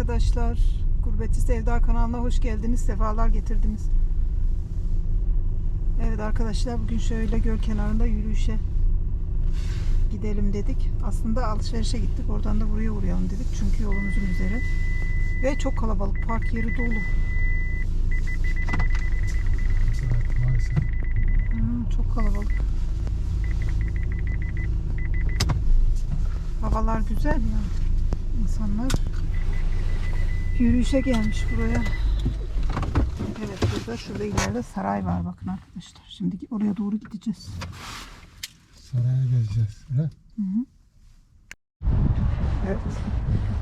arkadaşlar. Gurbetçi Sevda kanalına hoş geldiniz. Sefalar getirdiniz. Evet arkadaşlar bugün şöyle göl kenarında yürüyüşe gidelim dedik. Aslında alışverişe gittik. Oradan da buraya uğrayalım dedik. Çünkü yolumuzun üzeri. Ve çok kalabalık. Park yeri dolu. Evet. Hmm, çok kalabalık. Havalar güzel ya. İnsanlar yürüyüşe gelmiş buraya. Evet burada şurada ileride saray var bakın arkadaşlar. Şimdi oraya doğru gideceğiz. Saraya gezeceğiz. Öyle? Hı hı. Evet.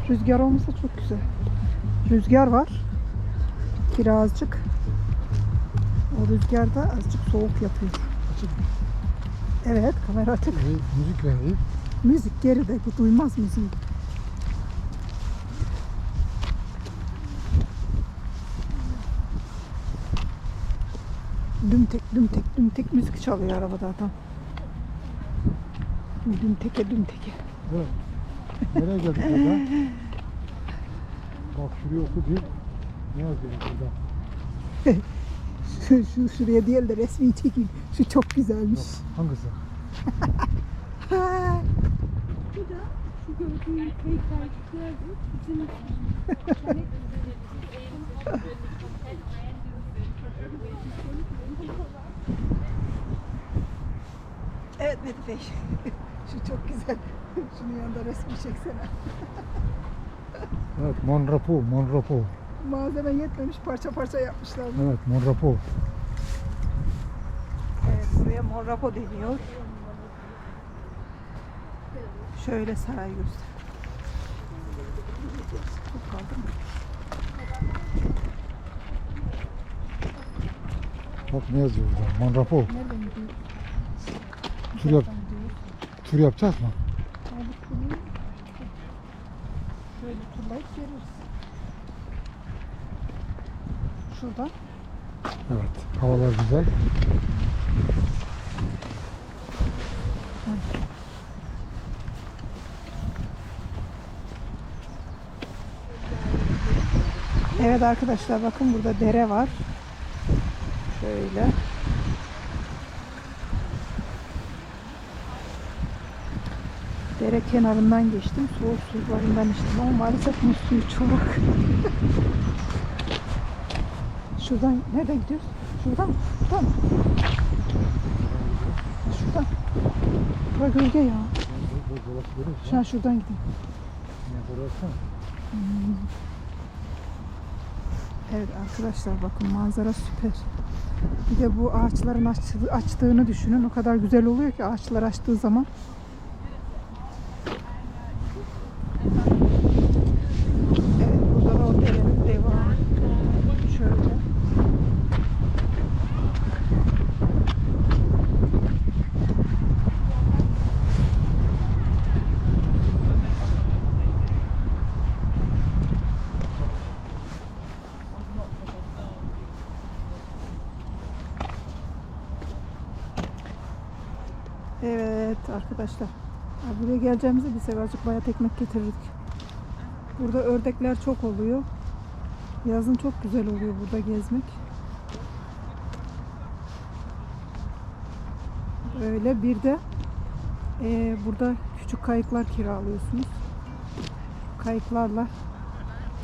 Rüzgar olmasa çok güzel. Rüzgar var. Birazcık. O rüzgar da azıcık soğuk yapıyor. Evet kamera açık. Müzik ver iyi. Müzik geride. Bu duymaz müziği. Dümtek dümtek dümtek müzik çalıyor arabada adam. Dümteke dümteke. Evet. Nereye geldik burada? Bak şuraya oku bir. Ne yazıyor burada? Şu, şu şuraya değil de resmi çekeyim. Şu çok güzelmiş. Yok. Hangisi? Ha, Bu da şu gördüğün heykelciklerdir. Bizim evet Mete Bey. Şu çok güzel. Şunun yanında resmi çeksene. Evet Monrapo. Monrapo. Malzeme yetmemiş parça parça yapmışlar. Evet Monrapo. Evet, buraya Morrapo deniyor. Şöyle saray göster. Çok kaldı mı? Bak ne yazıyor burada? Gidiyor? Tur, yap, tur yapacağız mı? Şöyle turlayıp geliriz. Şuradan. Evet. Havalar güzel. Evet arkadaşlar bakın burada dere var. Şöyle. Dere kenarından geçtim. Soğuk sularından içtim ama maalesef bu suyu çorak. Şuradan nereden gidiyoruz? Şuradan mı? Şuradan mı? Şuradan. Bura gölge ya. Şu an şuradan gideyim. Evet arkadaşlar bakın manzara süper. Bir de bu ağaçların açtığı- açtığını düşünün. O kadar güzel oluyor ki ağaçlar açtığı zaman. Evet burada da o derenin devamı. Şöyle. Evet arkadaşlar. Ya Buraya geleceğimizde bir sefercik bayat ekmek getirirdik. Burada ördekler çok oluyor. Yazın çok güzel oluyor burada gezmek. Öyle bir de eee, burada küçük kayıklar kiralıyorsunuz. Kayıklarla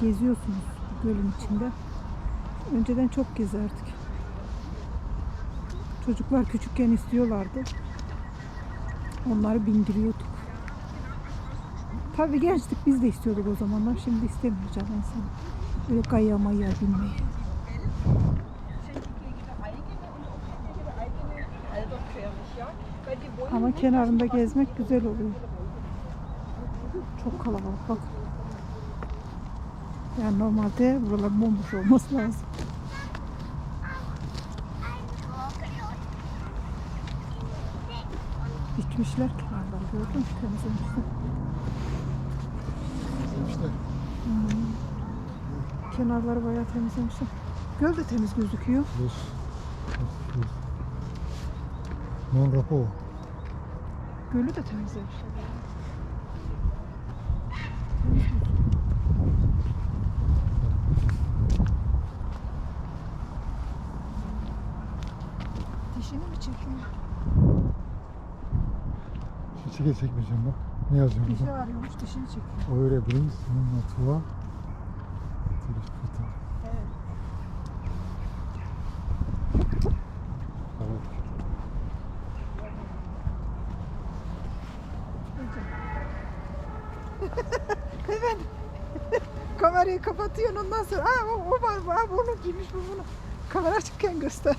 geziyorsunuz gölün içinde. Önceden çok gezerdik. Çocuklar küçükken istiyorlardı. Onları bindiriyorduk. Tabii gençtik biz de istiyorduk o zamanlar. Şimdi istemiyor canım insan. Böyle kayaya mayaya binmeyi. Ama kenarında gezmek güzel oluyor. Çok kalabalık bak. Yani normalde buralar bomboş olması lazım. Biçmişler kenarları gördün mü? Temizlemişler. İşte Kenarları bayağı temizlemişler. Göl de temiz gözüküyor. Rus. Rus. Monrapo. Gölü de temizlemişler. çekiyor. Çeke çekmeyeceğim bak. Ne yazıyor Dişi burada? arıyormuş dişini çekiyor. Öyle tuva. Turist foto. Evet. Evet. Kamerayı kapatıyorsun ondan sonra. Aa o, o var bu. Aa, bunu giymiş bu bunu. Kamera açıkken göster.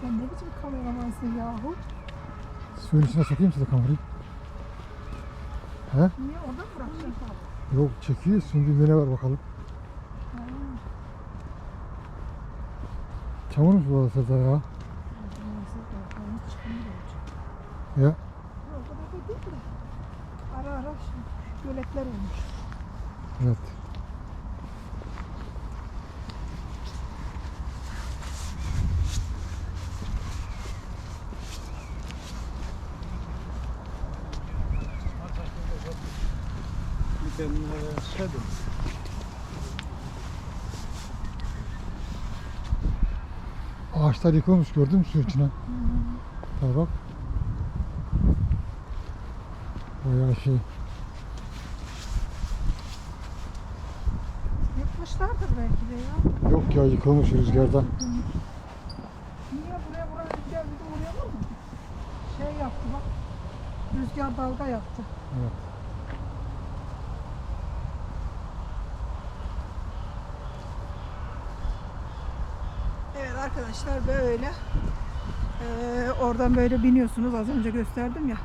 Sen ne biçim kameramansın yahu? Suyun içine sokayım size kamerayı. He? Niye orada mı bırakacaksın? Yok çekiyor. Sündüğünde ne var bakalım. Ha, Çamurmuş bu Seda ya. Ya. Yok, o kadar da değil de. Ara ara göletler olmuş. Evet. Ağaçlar yıkılmış gördün mü suyun içine? Tabii bak. Bayağı şey. Yıkmışlardır belki de ya. Yok ya yıkılmış rüzgardan. Niye buraya buraya rüzgar bir de oraya mı? Şey yaptı bak. Rüzgar dalga yaptı. Evet. Arkadaşlar böyle eee, oradan böyle biniyorsunuz az önce gösterdim ya.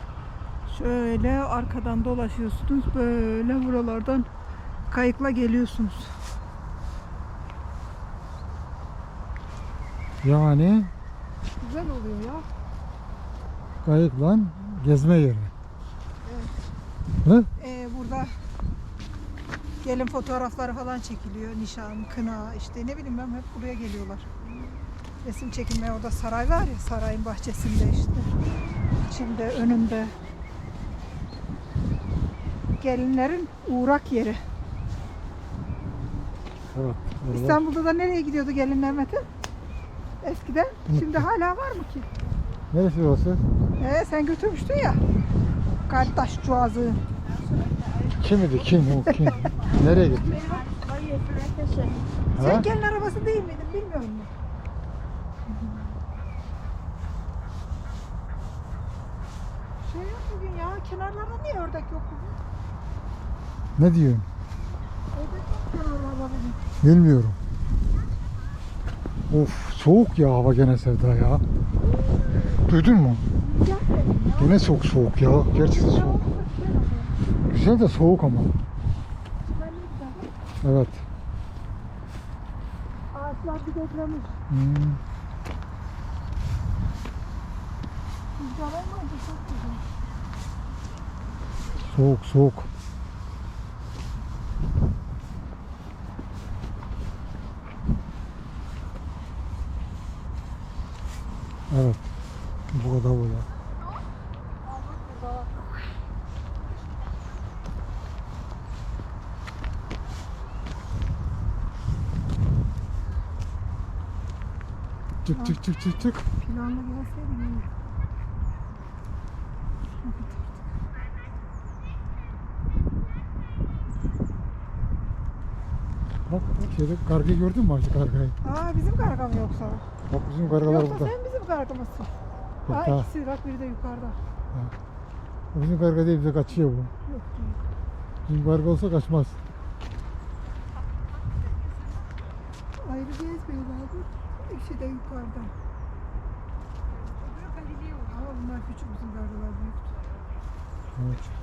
Şöyle arkadan dolaşıyorsunuz böyle buralardan kayıkla geliyorsunuz. Yani Güzel oluyor ya. kayıkla gezme yeri. Ne? Ee, burada gelin fotoğrafları falan çekiliyor. Nişan, kına işte ne bileyim ben hep buraya geliyorlar. Resim çekilmeye orada saray var ya sarayın bahçesinde işte. İçinde önünde. Gelinlerin uğrak yeri. Evet. İstanbul'da da nereye gidiyordu gelinler Metin? Eskiden. Şimdi hala var mı ki? Neresi orası? Ee, sen götürmüştün ya. Kartaş Cuazı. Kim idi? Kim o? Kim? Nereye gitti? Sen gelin arabası değil miydin bilmiyor musun? Şey yok bugün ya kenarlarda niye ördek yok bugün? Ne diyorsun? Ördek yok kenarlarda bugün. Bilmiyorum. Of soğuk ya hava gene Sevda ya. Duydun mu? Gene çok soğuk ya. Gerçekten soğuk. güzel de soğuk ama. Evet. Ağaçlar bir beklemiş. Hmm. Rüzgar olmayınca çok güzel. Soğuk soğuk. Evet. Bu kadar bu ya. Çık çık çık çık çık. Bak şeyde kargayı gördün mü artık kargayı? Aa bizim karga mı yoksa? Bak bizim kargalar Yoksa burada. sen bizim kargamızsın. Yok, Aa daha- ikisi bak biri de yukarıda. O bizim karga değil bize kaçıyor bu. Yok değil. Bizim karga olsa kaçmaz. Ayrı gezmeyin abi. İkisi de yukarıda. Ama bunlar küçük bizim kargalar büyüktü. Evet.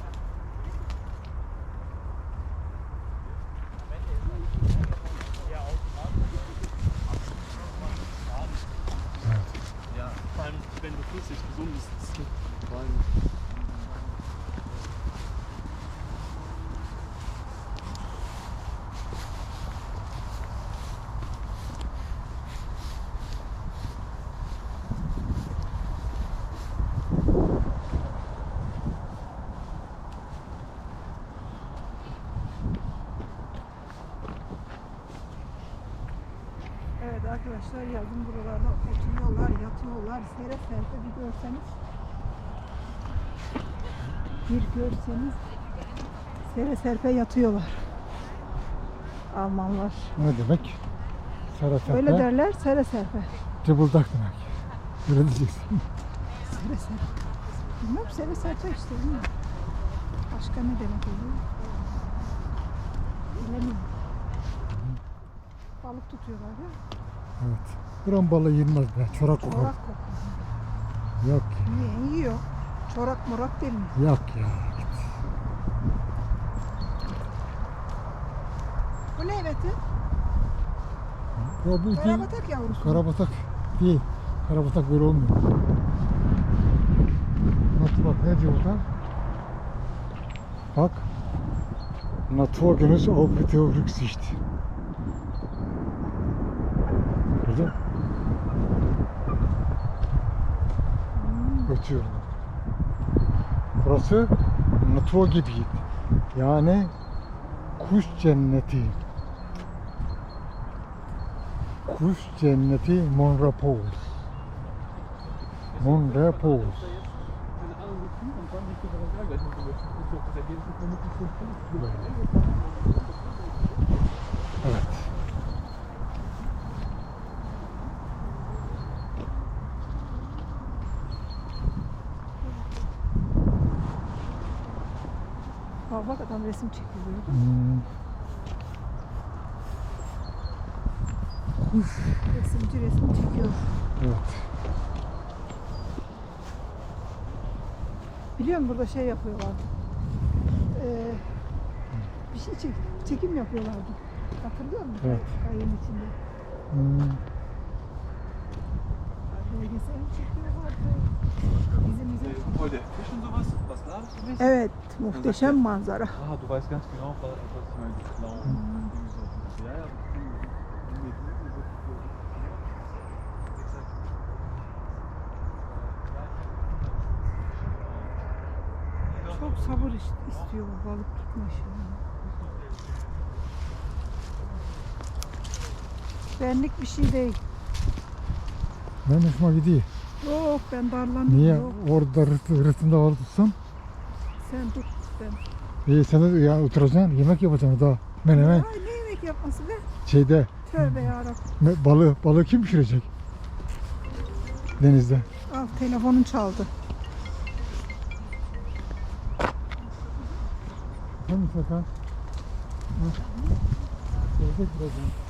Arkadaşlar yazın buralarda oturuyorlar, yatıyorlar. Sere serpe bir görseniz. Bir görseniz sere serpe yatıyorlar. Almanlar. Ne demek? Öyle serpe, derler sere serpe. cıbıldak demek. Öyle diyeceksin. Sere serpe. Bilmem sere serpe işte bilmiyorum. Başka ne demek oluyor? Bilemiyorum. Balık tutuyorlar ya. Evet. Buran balığı yenmez be. Çorak kokar. Çorak kokuyor. Yok. Yiyen yiyor. Çorak morak değil mi? Yok ya. Bu ne Metin? Ya bu değil. Karabatak yavrusu. Karabatak değil. Karabatak böyle olmuyor. Nasıl bak ne diyor burada? Bak. Naturgenes Aufritte Rücksicht. Gördün mü? Ötüyor. Burası Naturgebiet. Yani kuş cenneti. Kuş cenneti Monrepos. Monrepos. Keine Adam resim çekiyor. Hmm, Resimci resim çekiyor. evet. Biliyor musun burada şey yapıyorlar. Ee, bir şey çek, çekim yapıyorlardı. Hatırlıyor musun? Evet. Kayın içinde. Hmm, Evet, muhteşem manzara. Du weißt ganz genau, was, was ich meine. Blau. Irgendwie so. Ja, ja. Nee, du- du- du- du- Exakt. Çok sabır is- istiyor bu balık tutma işi. Benlik bir şey değil. Ben hoşuma gidiyor. Yok ben darlandım. Niye? Yok. Orada rıtı, rıtında var tutsam. Sen tut ben. İyi sen de ya oturacaksın yemek yapacaksın daha. Menemen Ay ne yemek yapması be? şeyde Tövbe yarabbim. balığı, balığı kim pişirecek? Denizde. Al telefonun çaldı. Tamam Serkan. Sevdik birazdan.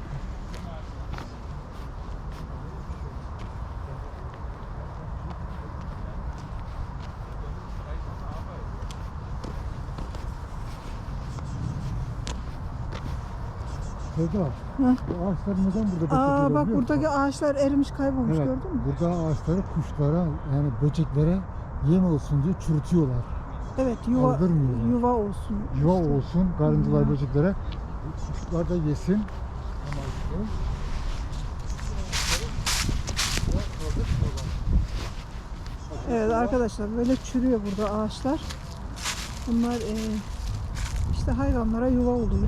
Sevda, Hı. bu ağaçları neden burada Aa bak biliyor musun? buradaki ağaçlar erimiş kaybolmuş Evet, gördün mü? burada ağaçları kuşlara yani böceklere yem olsun diye çürütüyorlar. Evet yuva yuva olsun. Yuva işte. olsun, karıncalar böceklere. Kuşlar da yesin. Evet arkadaşlar böyle çürüyor burada ağaçlar. Bunlar e, işte hayvanlara yuva oluyor.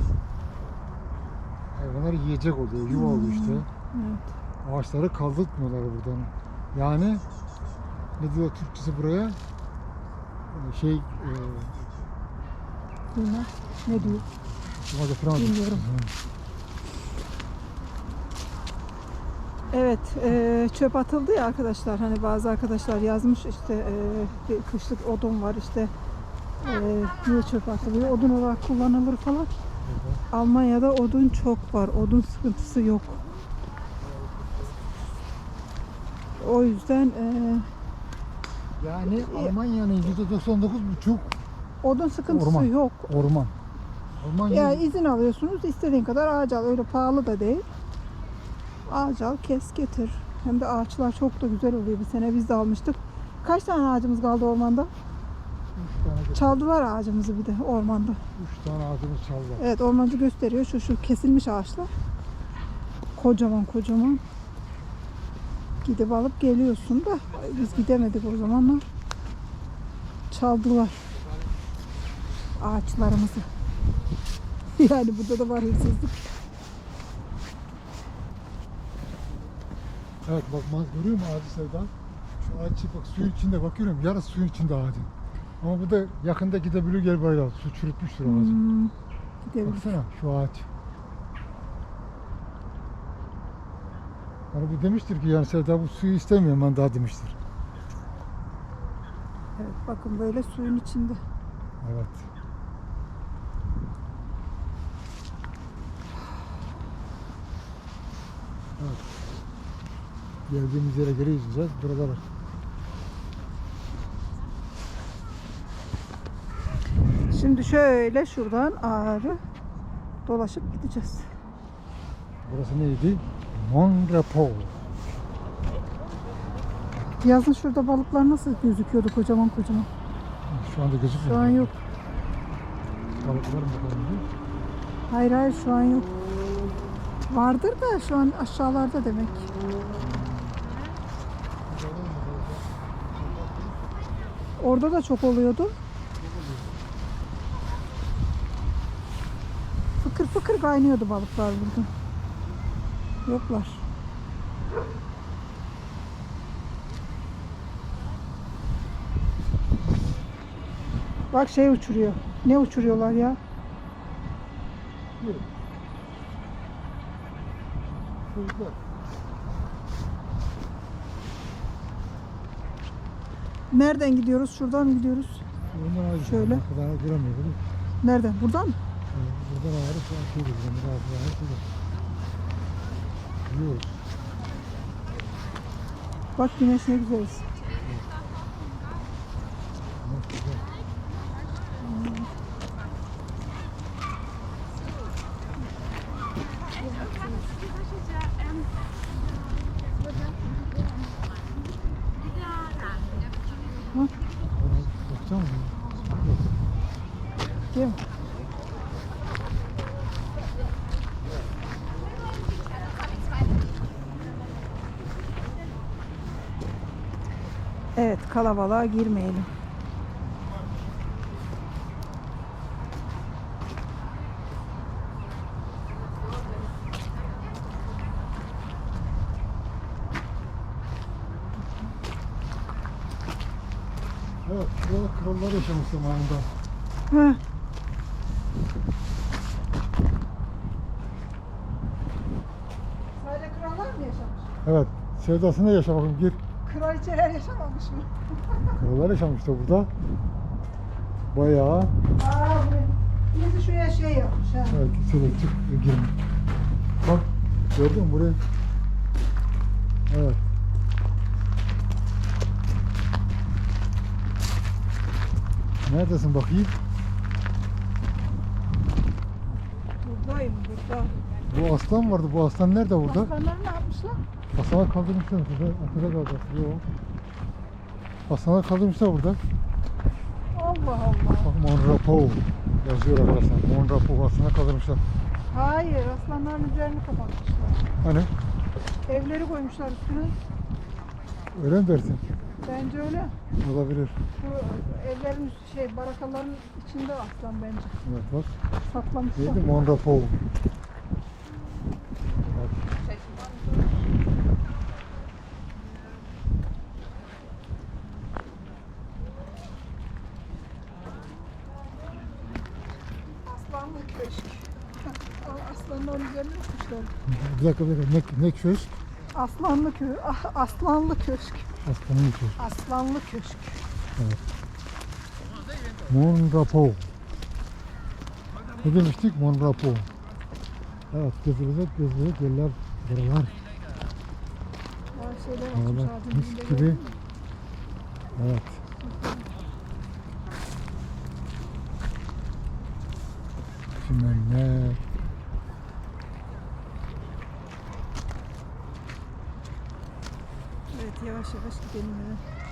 Hayvanlar yiyecek oluyor, yuva oluyor işte. Evet. Ağaçları kaldırtmıyorlar buradan. Yani ne diyor Türkçesi buraya? Ee, Şey, e, Bilmem. Ne diyor? buna getiremezdim. Bilmiyorum. Evet, e, çöp atıldı ya arkadaşlar. Hani bazı arkadaşlar yazmış işte e, bir kışlık odun var işte e, niye çöp atılıyor? Odun olarak kullanılır falan. Almanya'da odun çok var. Odun sıkıntısı yok. O yüzden e, Yani Almanya'nın %99,5 odun sıkıntısı Orman. yok. orman. Almanya Ya izin alıyorsunuz istediğin kadar ağaç al. Öyle pahalı da değil. Ağaç al kes getir. Hem de ağaçlar çok da güzel oluyor. Bir sene biz de almıştık. Kaç tane ağacımız kaldı ormanda? Çaldılar ağacımızı bir de ormanda. Üç tane ağacımız çaldı. Evet ormancı gösteriyor. Şu şu kesilmiş ağaçlar. Kocaman kocaman. Gidip alıp geliyorsun da biz gidemedik o zamanlar. Çaldılar ağaçlarımızı. Yani burada da var hırsızlık. Evet bak görüyor musun ağacı Sevda? Şu ağacı bak suyun içinde bakıyorum. Yarısı suyun içinde ağacın. Ama bu da yakında gidebilir gel böyle. Su çürütmüştür ağacı. Hmm, gidebiliriz. Baksana şu ağaç. Yani bu demiştir ki yani Sevda bu suyu istemiyorum ben daha demiştir. Evet bakın böyle suyun içinde. Evet. Evet. Geldiğimiz yere geri yüzeceğiz. Buralar Şimdi şöyle şuradan ağrı dolaşıp gideceğiz. Burası neydi? Monrepo. Yazın şurada balıklar nasıl gözüküyordu kocaman kocaman. Şu anda gözükmüyor. Şu an yok. Balıklar mı bakalım? Hayır hayır şu an yok. Vardır da şu an aşağılarda demek. Orada da çok oluyordu. Fıkır kaynıyordu balıklar burada. Yoklar. Bak şey uçuruyor. Ne uçuruyorlar ya? Nereden gidiyoruz? Şuradan mı gidiyoruz? Şöyle. Duramıyor mi? Nereden? Buradan mı? Buradan ayrı şu an şey. Buradan ayrı şurada. Yiyoruz. Bak güneş ne güzel. esiyor. Bak güzel. Ona Bakacak mısın? Değil mi? Evet kalabalığa girmeyelim. Evet, burada krallar yaşamış zamanında. Heh. Sadece krallar mı yaşamış? Evet, sevdasında yaşa bakayım gir. Kraliçeler yaşamamış mı? Krallar yaşamış da burada. Bayağı, Aa, buraya. Bizi şuraya şey yapmış ha. evet, şöyle çık, gir. Bak, gördün mü burayı? Evet. Neredesin bakayım? Buradayım burada. Bu aslan vardı. Bu aslan nerede burada? Aslanları ne yapmışlar? Aslanlar kaldırmışlar burada. Arkada kaldı. Yok. Aslanlar kaldırmışlar burada. Allah Allah. Bak Monrapo yazıyor arkadaşlar. Monrapo aslanlar kaldırmışlar. Hayır, aslanların üzerini kapatmışlar. Hani? Evleri koymuşlar üstüne. Öyle mi dersin? Bence öyle. Olabilir. Bu evlerin şey, barakaların içinde aslan bence. Evet bak. Saklamışlar. Neydi? Monrapo. Bak. Aslanlı köşk. Aslanların üzerine yapmışlar. Bir dakika bir dakika. Ne, ne köşk? Aslanlı kö ah, Aslanlı köşk. Aslanın köşk. Aslanlı köşk. Monrapo. Ne demiştik? Monrapo. Evet, gezilecek gezilecek yerler buralar. Açmış mis gibi. Evet. yavaş gidelim eve.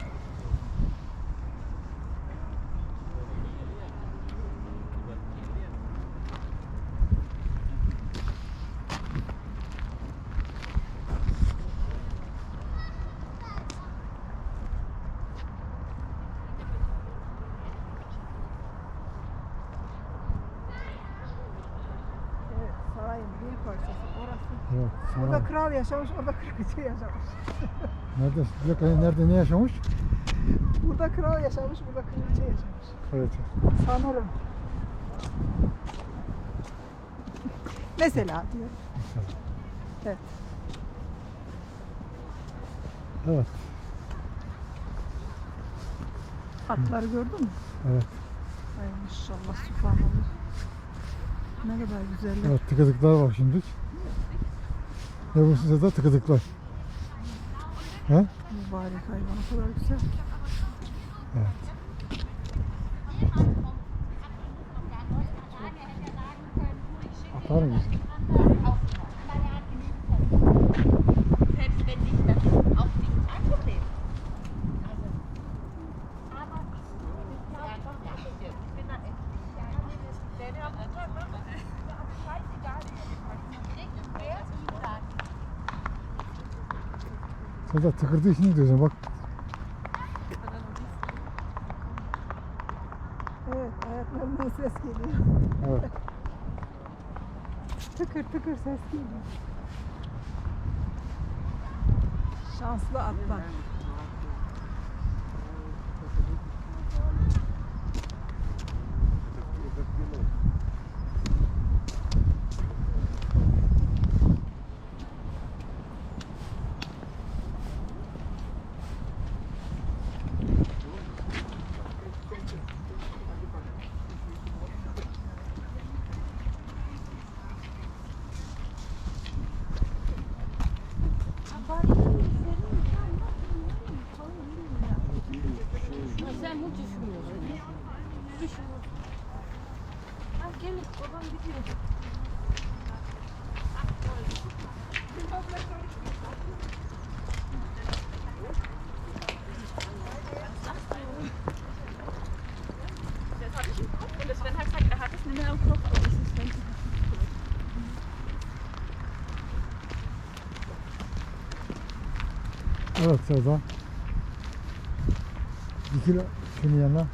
bir parçası orası. Evet, Burada kral yaşamış, orada kraliçe yaşamış. Nerede? Bir dakika, nerede ne yaşamış? Burada kral yaşamış, burada kraliçe yaşamış. Evet. Sanırım. Mesela diyor. Evet. Evet. Atları gördün mü? Evet. Ay maşallah subhanallah. Ne kadar güzeller. Evet tıkıdıklar var şimdi. Ve bu size de tıkıdıklar. He? Mübarek hayvan o kadar güzel. ki. Evet. Atar? Selbst Seda tıkırdı işini diyorsun bak. Evet ayaklarından ses geliyor. Evet. Tıkır tıkır ses geliyor. Şanslı atlar. Evet Seda. Dikil şunun yanına.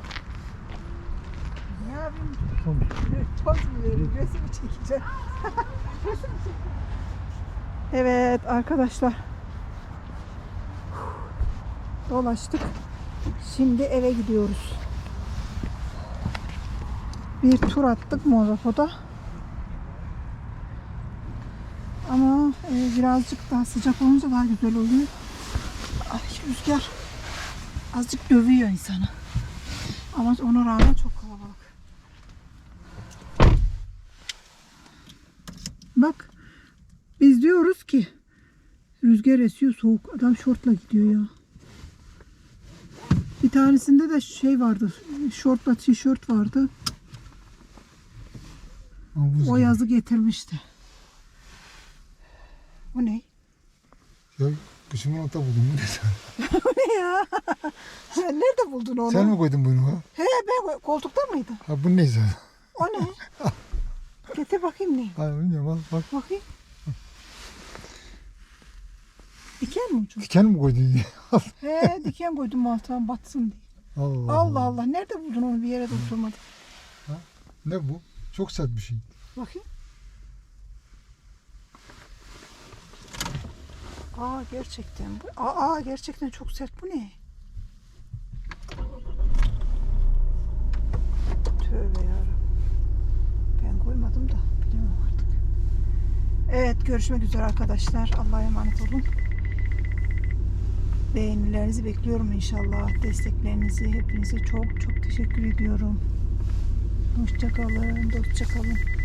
Ne yapayım? Son. Toz mu çekeceğim. Resim çekeceğim. Evet arkadaşlar. Dolaştık. Şimdi eve gidiyoruz. Bir tur attık Mozafo'da. Ama e, birazcık daha sıcak olunca daha güzel oluyor. Rüzgar azıcık dövüyor insanı. Ama ona rağmen çok kalabalık. Bak biz diyoruz ki rüzgar esiyor soğuk. Adam şortla gidiyor ya. Bir tanesinde de şey vardı. Şortla tişört vardı. Havuz O yazı getirmişti. O ne? Ya kışımın orta buldum. Bu ne sen? Ne ya? Sen nerede buldun onu? Sen mi koydun bunu? Ha, He ben koltukta mıydı? ha bu ne sen? O ne? Getir bakayım ne? Ha bilmiyorum al bak. Bakayım. Diken mi ucu? Diken mi koydun ya? He diken koydum altına batsın diye. Allah Allah Allah. Nerede buldun onu bir yere de oturmadı. Ne bu? Çok sert bir şey. Bakayım. Aa gerçekten bu. Aa, gerçekten çok sert. Bu ne? Tövbe yarabbim. Ben koymadım da bilemem artık. Evet görüşmek üzere arkadaşlar. Allah'a emanet olun. Beğenilerinizi bekliyorum inşallah. Desteklerinizi hepinize çok çok teşekkür ediyorum. Hoşçakalın, dostça kalın.